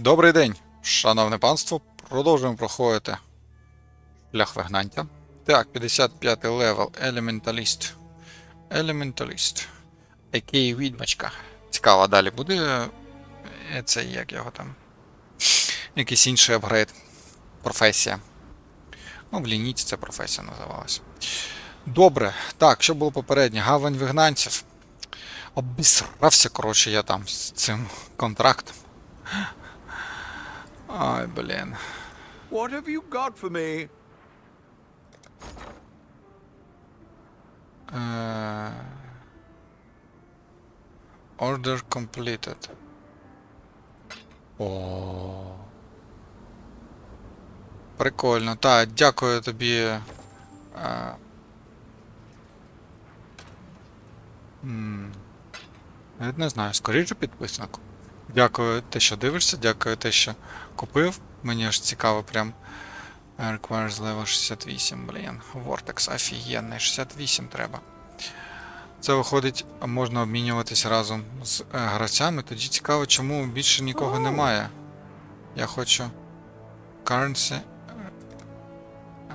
Добрий день, шановне панство. Продовжуємо проходити шлях вигнання. Так, 55 левел, Elementalist. Elementalist. Який відьмачка. Цікаво, далі буде. е, Це як його там. Якийсь інший апгрейд. Професія. Ну, в лінійці це професія називалась. Добре. Так, що було попереднє? Гавань вигнанців. Обісрався, коротше, я там з цим контрактом. Ай, блін. What have you got for me? Е, Order completed. О. Прикольно. Так, дякую тобі. Е, м, Навіть не знаю, скоріше підписник. Дякую те, що дивишся, дякую те, що купив. Мені аж цікаво прям. Requires level 68, блін. Vortex офігенний, 68 треба. Це виходить, можна обмінюватись разом з е, гравцями. Тоді цікаво, чому більше нікого немає. Я хочу. Currency.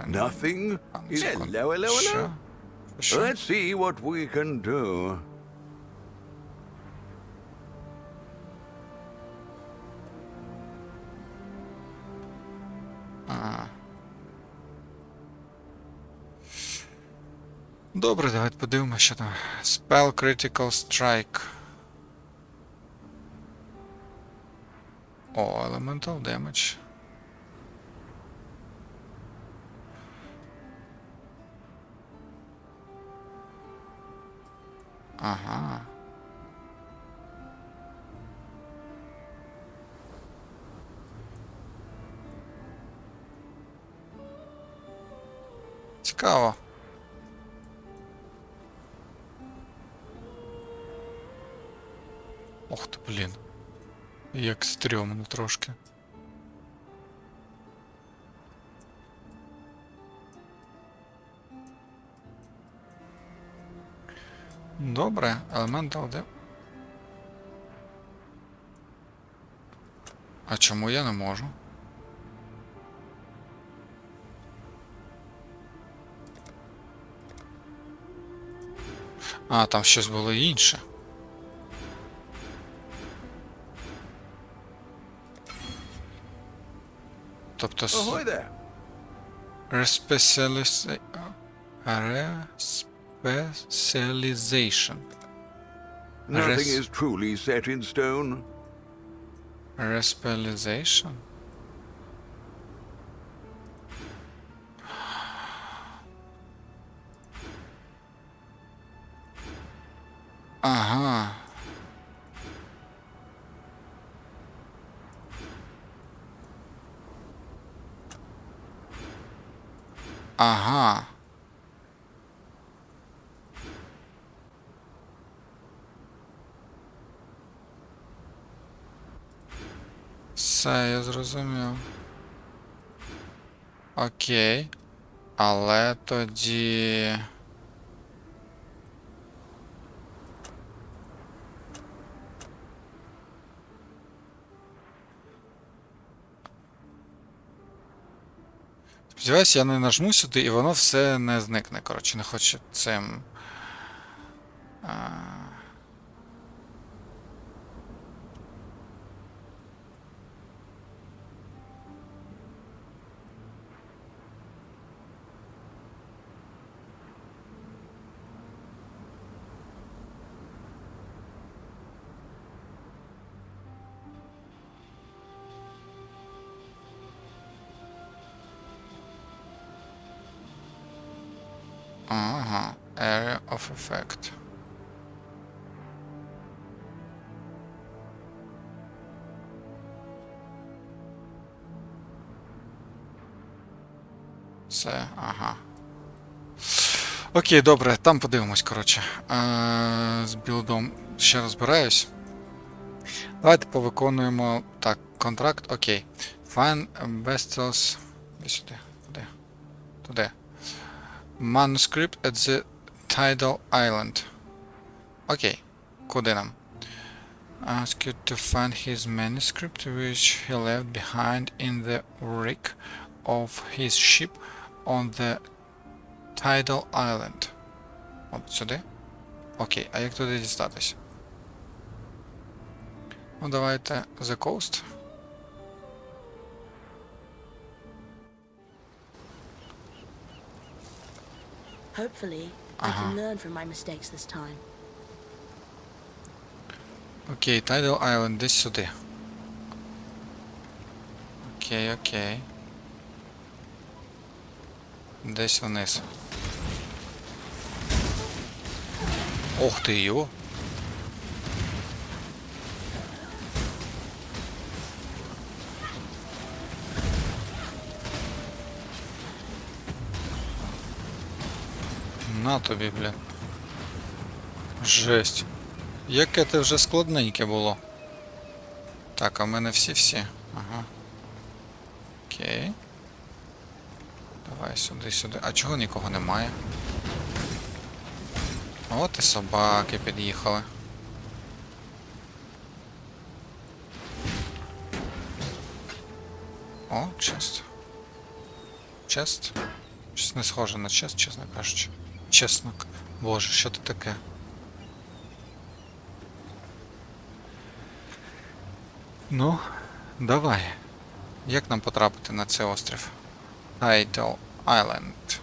Nothing? а, Hello, секунду. hello, hello. Що? Що? Let's see what we can do. Добре, давайте подивимося, що там. Spell Critical Strike. О, Elemental Damage. Ага. Цікаво. Блін. Як стрьомно трошки. Добре, Elemental де. А чому я не можу? А, там щось було інше. Тобто с- Ahoy there. Respecializa- Respecialization. Nothing Res- is truly set in stone. Respecialization? Ага. Ага. Все, я зрозумів. Окей. Але тоді. Сподіваюсь, я не нажму сюди і воно все не зникне. Коротше, не хочу цим. А... Ага, Area of Effect. Це, ага. Окей, добре, там подивимось, коротше. Е, з білдом ще розбираюсь. Давайте повиконуємо. Так, контракт, окей. Find Bestials. Іди сюди. Туди. Туди. Manuscript at the Tidal Island. Окей. Куди нам? ask you to find his manuscript which he left behind in the wreck of his ship on the Tidal Island. От сюди. Окей, а як туди дістатись? Ну давайте The Coast. Hopefully, I Uh-huh. can learn from my mistakes this time. Окей, Tidal Island, десь сюди. Окей, окей. Десь вниз. Ох ти йо. На тобі, блін. Жесть. Яке це вже складненьке було. Так, а в мене всі-всі. Ага. Окей. Давай сюди, сюди. А чого нікого немає? От і собаки під'їхали. О, чест. Чест? Щось не схоже на чест, чесно кажучи. Чеснок. Боже, що це таке? Ну, давай. Як нам потрапити на цей острів? Tidal Island.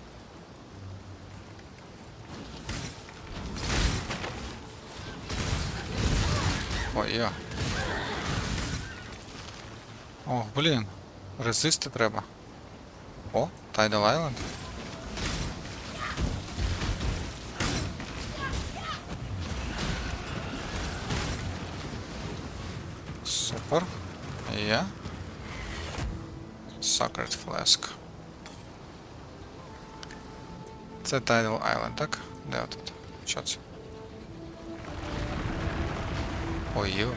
Ой, я. Ох, блін. Резисти треба. О, Tidal Island. Супер. Є. Sacred Flask. Це Tidal Island, так? Де тут? Що це? Ой, йо.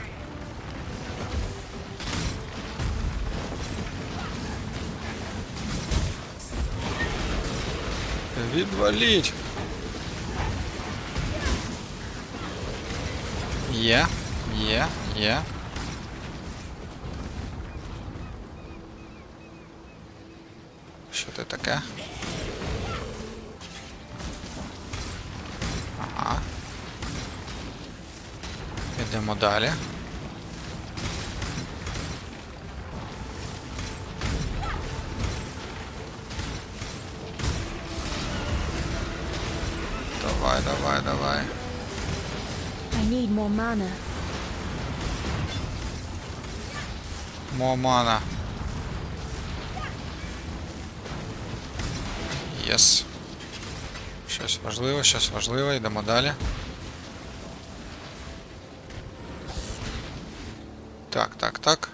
Відваліть! Є, є, є. Таке? Ага. Йдемо далі. Давай, давай, давай. I need more mana. Момана. Єс. Щось важливе, щось важливе, йдемо далі. Так, так, так.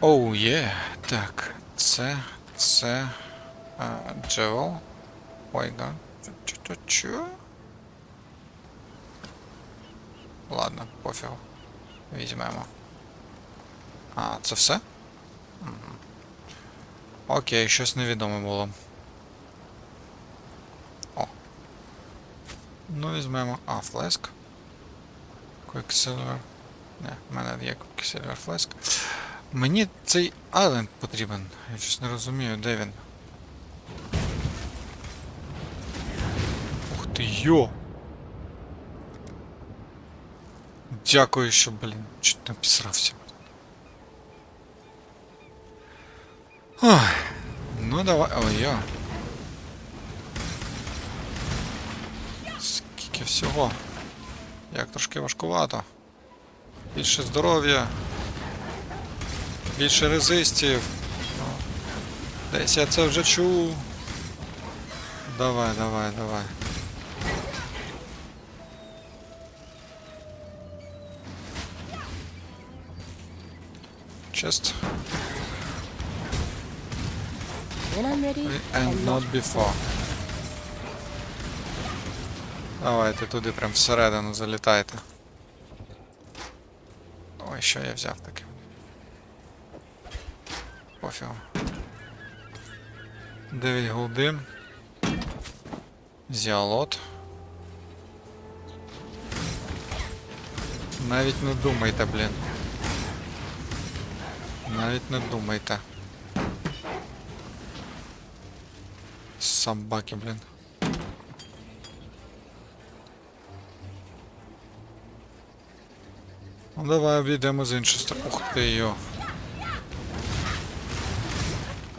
Оу, є. Так, це, це. А, Джевел. Ой, да. Чо-чо-чо? Ладно, пофігу. Візьмемо. А, це все? Мгм. Окей, щось невідоме було. О. Ну, візьмемо. А, флеск. Quicksilver. Не, в мене є Quicksilver флеск. Мені цей айленд потрібен. Я щось не розумію, де він. Ух ти йо! Дякую, що, блін, чуть не обісрався. Ой, ну давай. Ой, я. Скільки всього. Як трошки важкувато. Більше здоров'я. Більше резистів. Ну, Десь я це вже чув. Давай, давай, давай. Chest. When I'm ready, And not before. Давайте туди прям всередину залітайте. Ой, що я взяв таке? Пофігу. 9 голди. Зіалот. Навіть не думайте, блін. Навіть не думайте. Собаки, блин. Ну давай обійдемо з іншої. Ух ти йо.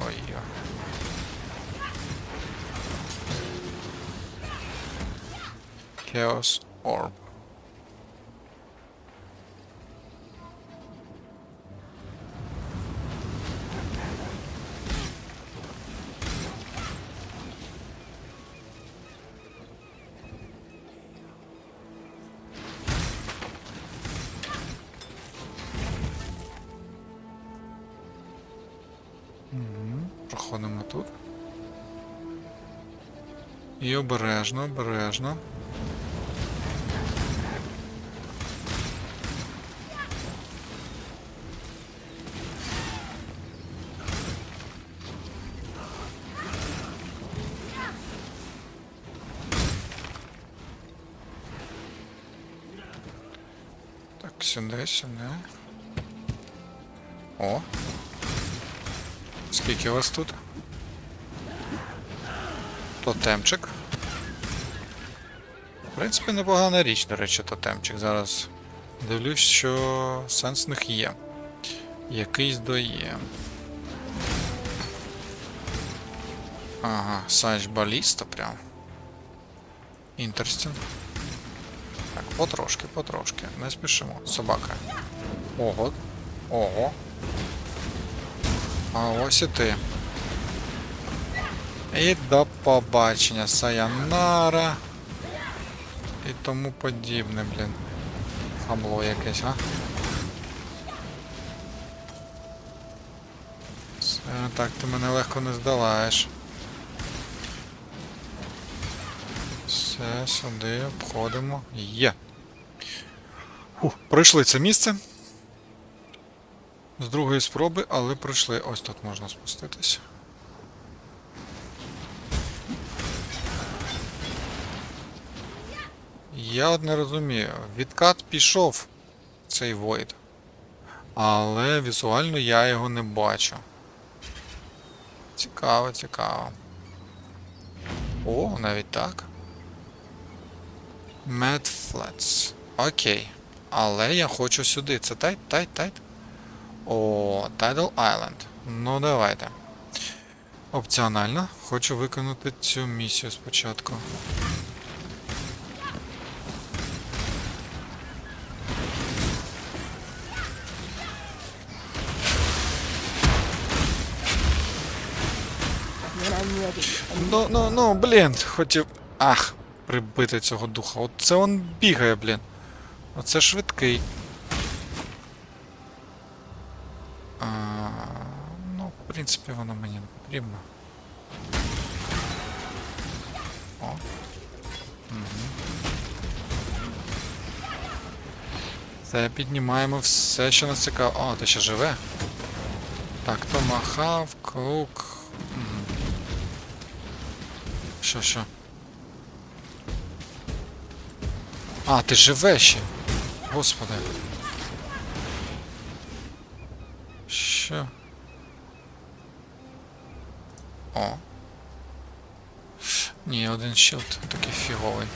Ой йо. Chaos Orb. І обережно, обережно. Так, сюди, сюди. О. Скільки вас тут? Тотемчик. В принципі, непогана річ, до речі, тотемчик. Зараз дивлюсь, що сенс в них є. Якийсь доє. Ага, Сач баліста прям. Інтерстін. Так, потрошки, потрошки. Не спішимо. Собака. Ого. Ого. А ось і ти. І до побачення, Саянара. І тому подібне, блін. Хабло якесь, а? Все, так ти мене легко не здолаєш. Все, сюди, обходимо. Є. Фух, пройшли це місце. З другої спроби, але пройшли. Ось тут можна спуститися. Я от не розумію. Відкат пішов цей Void. Але візуально я його не бачу. Цікаво, цікаво. О, навіть так. Mad Flats. Окей. Але я хочу сюди. Це тайт, тайт, тайт. О, Tidal Island. Ну давайте. Опціонально. Хочу виконати цю місію спочатку. Ну, ну, ну, блін, хотів. Ах, прибити цього духа. От це он бігає, блін. Оце швидкий. А, ну, в принципі, воно мені не потрібно. О. Угу. Це піднімаємо все, що нас цікаво. О, ти ще живе. Так, Томахав, Крук. Мгм. Що, що? А, ти живе ще. Господи. Що? О. Ні, один щит такий фіговий.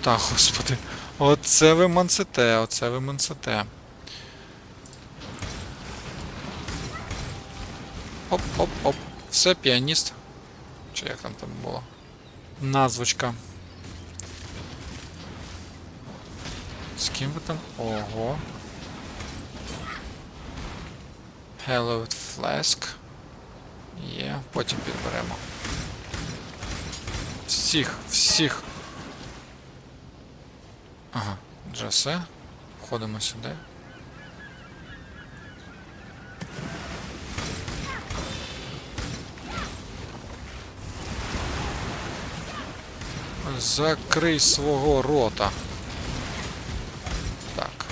Та, господи. Оце ви мансите, оце ви мансите. Оп-оп-оп. Все, піаніст. Чи як там там було? Назвочка. З ким ви там? Ого. Hallowed Flask. Є, потім підберемо. Всіх, всіх. Ага, Джасе. Входимо сюди. Закрий свого рота. Так.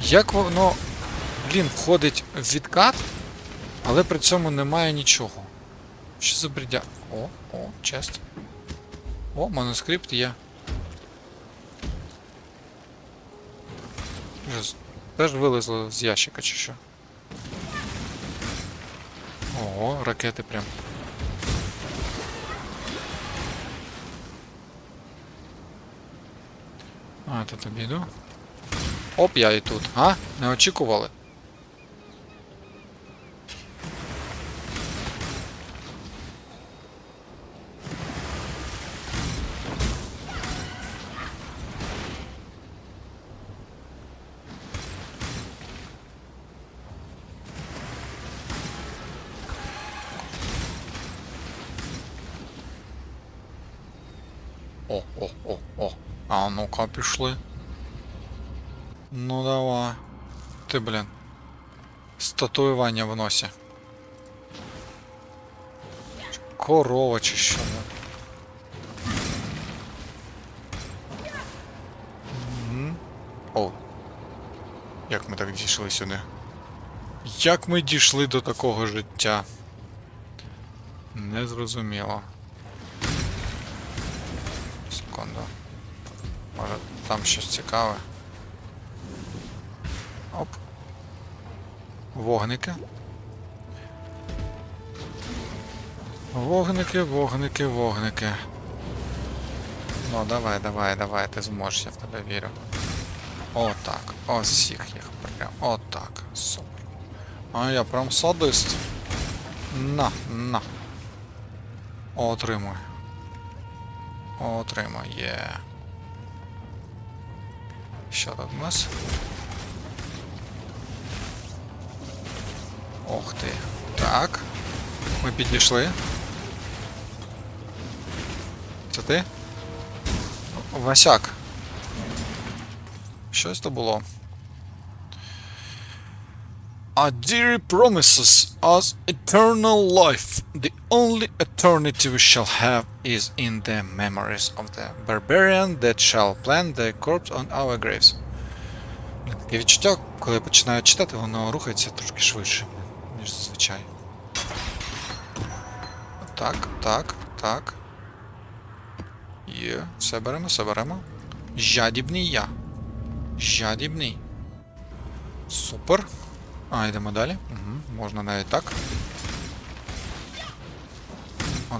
Як воно, блін, входить в відкат, але при цьому немає нічого. Що за брідя? О, о, честь. О, манускрипт є. Теж вилезло з ящика чи що? Ого, ракети прям. А, тут обійду. Оп, я і тут. А? Не очікували? О, о, о, о. А ну-ка пішли. Ну давай. Ти, блін. З татуювання в носі. Корова чи що. ну. О. Як ми так дійшли сюди? Як ми дійшли до такого життя? Незрозуміло. Секунду. Може там щось цікаве. Оп. Вогники. Вогники, вогники, вогники. Ну, давай, давай, давай, ти зможеш, я в тебе вірю. Отак. Ось всіх їх прям. Отак. Супер. А я прям садист. На, на. Отримуй. Отримуй, є. Що нас? Ох ти. Так. Ми підійшли. Це ти? Васяк. Щось то було. A dear promises us eternal life. The only eternity we shall have is in the memories of the barbarian that shall plant their corpse on our graves. Таке відчуття, коли я починаю читати, воно рухається трошки швидше, ніж зазвичай. Так, так, так. Є, все беремо, все беремо. Жадібний я. Жадібний. Супер. А, йдемо далі. Угу, можна навіть так.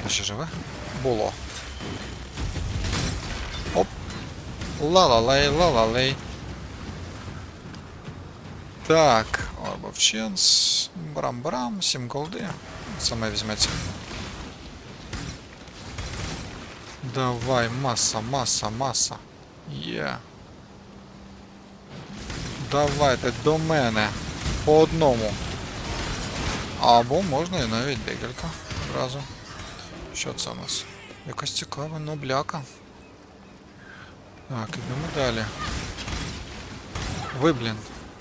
Де ще живе? Було. Оп. Ла-ла-лей, ла-ла-лей. Так, Chance. Барам-барам, 7 голди. Саме візьметься. Давай, маса, маса, маса. Є. Давайте до мене. По одному. Або можна і навіть декілька одразу. Що це у нас? Якась цікава нобляка. Так, ідемо далі. Ви, блін,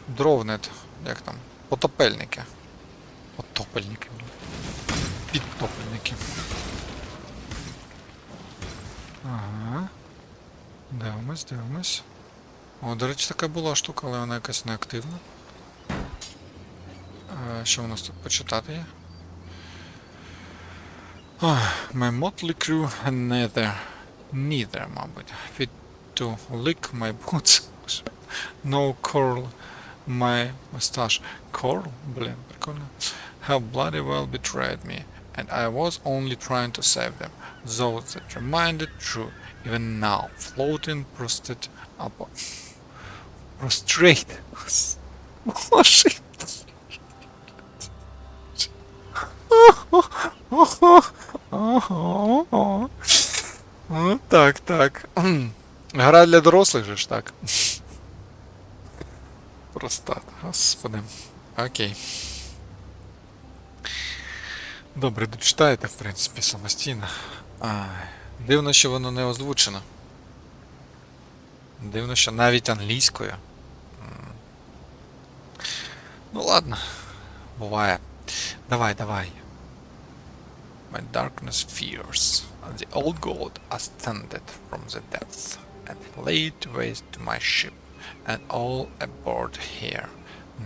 дровнет. Як там? Потопельники. Потопельники. Підтопельники. Ага. Дивимось, дивимось. О, до речі, така була штука, але вона якась неактивна. Що у нас тут почитати є? Ах, My motley crew neither, neither, мабуть, fit to lick my boots. No curl my mustache. Curl? Блін, прикольно. Have bloody well betrayed me, and I was only trying to save them. Those that reminded true, even now, floating prostrate up. Prostrate. Боже. для дорослих же ж так. Простат, господи. Окей. Добре, дочитаєте, в принципі, самостійно. Ай, Дивно, що воно не озвучено. Дивно, що навіть англійською. Ну ладно. Буває. Давай, давай. My darkness fears. The old god ascended from the depths and laid waste to my ship and all aboard here.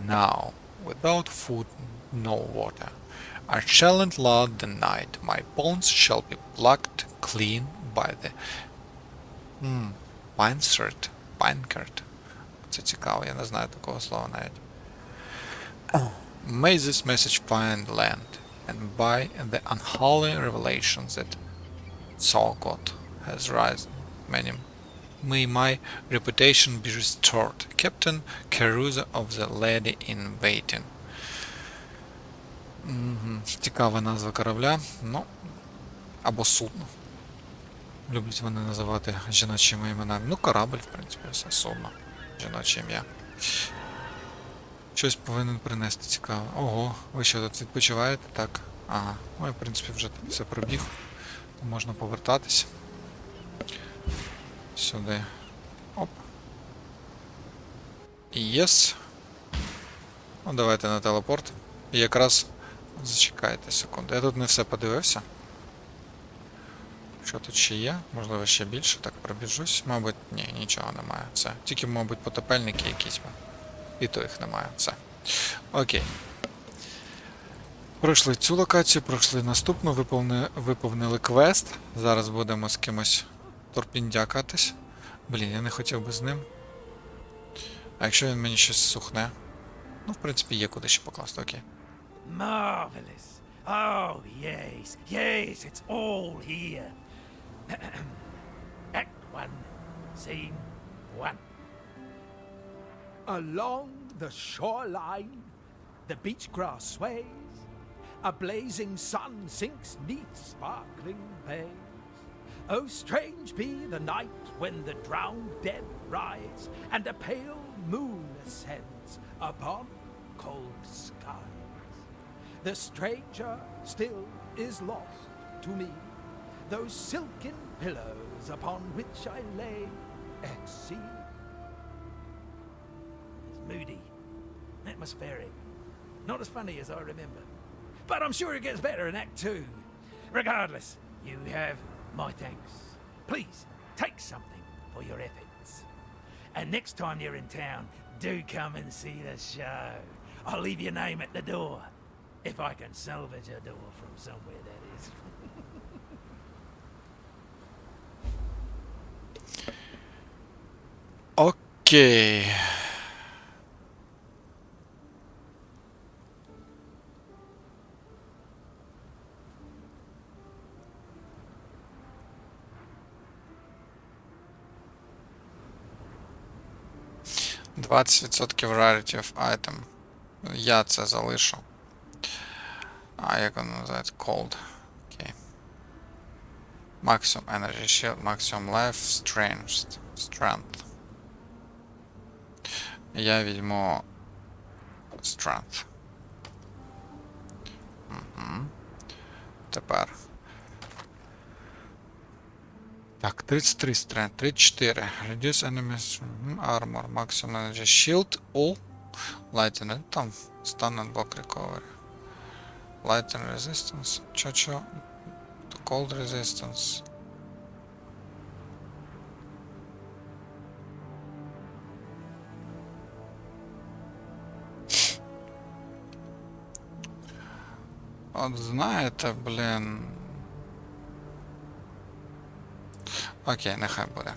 Now, without food, no water. I shall not love the night. My bones shall be plucked clean by the mm, Pinecert. Pinecert. Це цікаво, я не знаю такого слова навіть. May this message find land, and by the unholy revelations that Solcott has risen many may my reputation be restored. Captain Caruso of the Lady in Waiting. Мгм, Цікава назва корабля. Ну, або судно. Люблять вони називати жіночими іменами. Ну, корабль, в принципі, все судно. Жіноче ім'я. Щось повинен принести цікаве. Ого, ви що тут відпочиваєте? Так. Ага. Ну, я, в принципі, вже все пробіг. Можна повертатись. Сюди. Оп. Єс. Ну, давайте на телепорт. І якраз зачекайте секунду. Я тут не все подивився. Що тут ще є? Можливо, ще більше. Так, пробіжусь. Мабуть, ні, нічого немає. Все. Тільки, мабуть, потопельники якісь. І то їх немає. Все. Окей. Пройшли цю локацію, пройшли наступну, виповни, виповнили квест. Зараз будемо з кимось торпіндякатись. Блін, я не хотів би з ним. А якщо він мені щось сухне? Ну, в принципі, є куди ще покласти, окей. Marvelous. Oh, yes, yes, it's all here. Act one, scene one. Along the shoreline, the beach grass sways, a blazing sun sinks neath sparkling bays. Oh, strange be the night when the drowned dead rise, and a pale moon ascends upon cold skies. The stranger still is lost to me. Those silken pillows upon which I lay at sea. It's moody, atmospheric, not as funny as I remember. But I'm sure it gets better in Act Two. Regardless, you have my thanks. Please, take something for your efforts. And next time you're in town, do come and see the show. I'll leave your name at the door. If I can salvage a door from somewhere, that is. Okay. 20% rarity item. Я це залишу. А, як воно називається? Cold. Окей. Okay. Maximum Energy Shield, Maximum Life, Strength. Strength. Я візьму Strength. Угу. Тепер. Так, 33 strength, 34. Reduce enemies мгм, armor, maximum energy shield, all. Lightning, там stun and block recovery. Lightning resistance. Чо-чо? Cold resistance. От знаєте, блін. Окей, нехай буде.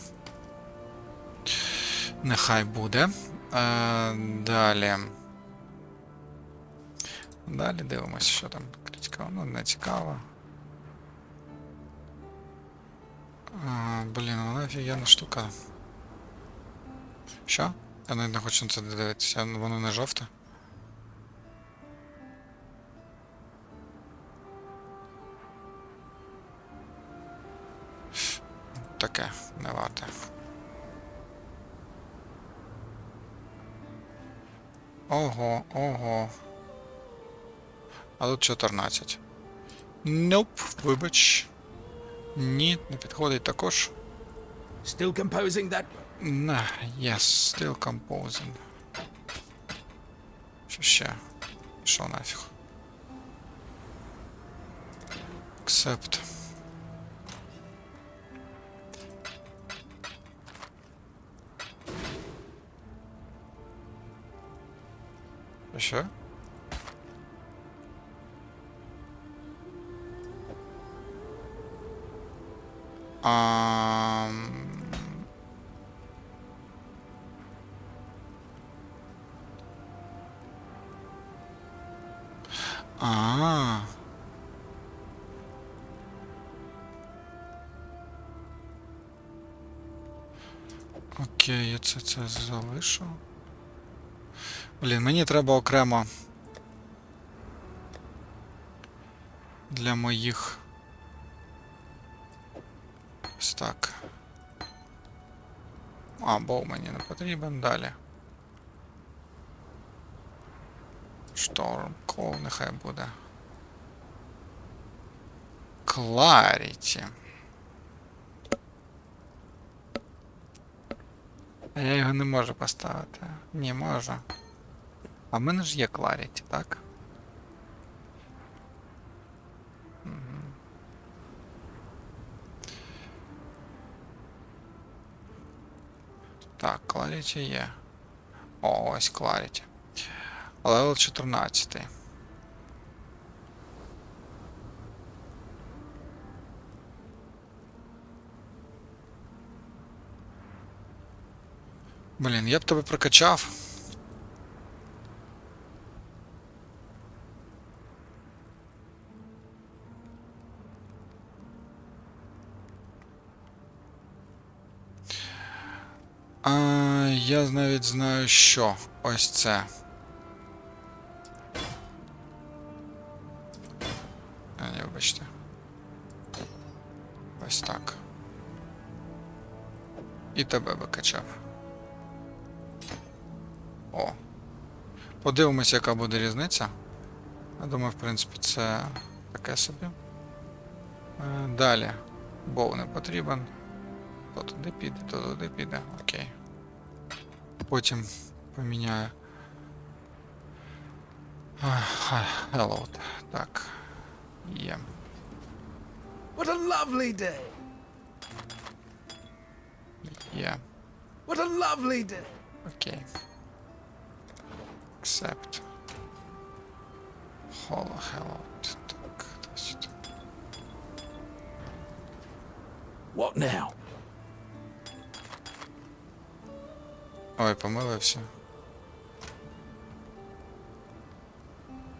Нехай буде. Е, далі. Далі дивимося, що там критикав. Ну, не цікаво. А, блін, вона офігенна штука. Що? Я навіть не хочу на це дивитися, воно не жовте. Таке, варте. Ого, ого. А тут 14. Nope, вибач. Ні, не підходить також. Still composing that. На, yes, still composing. Що ще? Що нафіг? Accept. Що? А... А. Окей, я це, це залишу. Блін, мені треба окремо для моїх. Ось так. А, боу мені не потрібен далі. Шторм, кол нехай буде. Кларіті. А я його не можу поставити. Ні, можу. А в мене ж є Clarity, так? Так, Clarity є. О, ось Clarity. Левел 14. Блін, я б тебе прокачав. А, я навіть знаю, що. Ось це. А, ні, вибачте. Ось так. І тебе би качав. О. Подивимось, яка буде різниця. Я думаю, в принципі, це таке собі. Е, Далі. Боу не потрібен. То туди піде, то туди піде. Окей. Потім поміняю. Hello. Так. Є. What a lovely day! Є. What a lovely day! Окей. Accept. Hello, hello. Так. What now? Ой, помилився.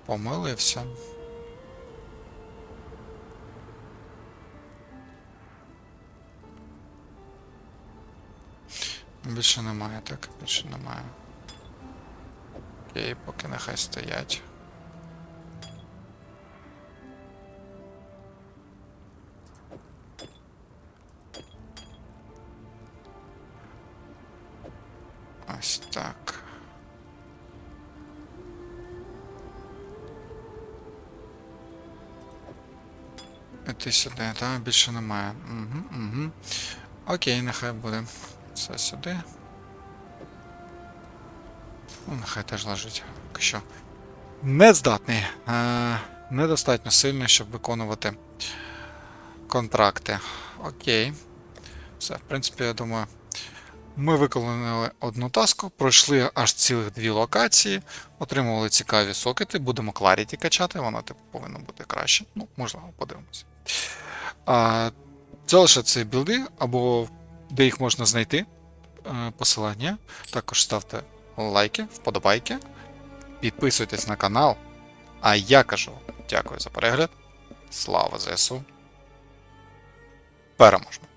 Помилився. Більше немає, так? Більше немає. Окей, поки нехай стоять. Іти сюди, так, більше немає. Угу, угу. Окей, нехай буде. Це сюди. Ну, нехай теж лежить. Що. Нездатний. Е, недостатньо сильний, щоб виконувати контракти. Окей. Все, в принципі, я думаю. Ми виконали одну таску, пройшли аж цілих дві локації, отримували цікаві сокети, будемо Clarity качати, воно типу повинно бути краще. Ну, можливо, подивимося. Це лише ці білди, або де їх можна знайти. е, Посилання. Також ставте лайки, вподобайки, підписуйтесь на канал. А я кажу дякую за перегляд. Слава ЗСУ. Переможемо!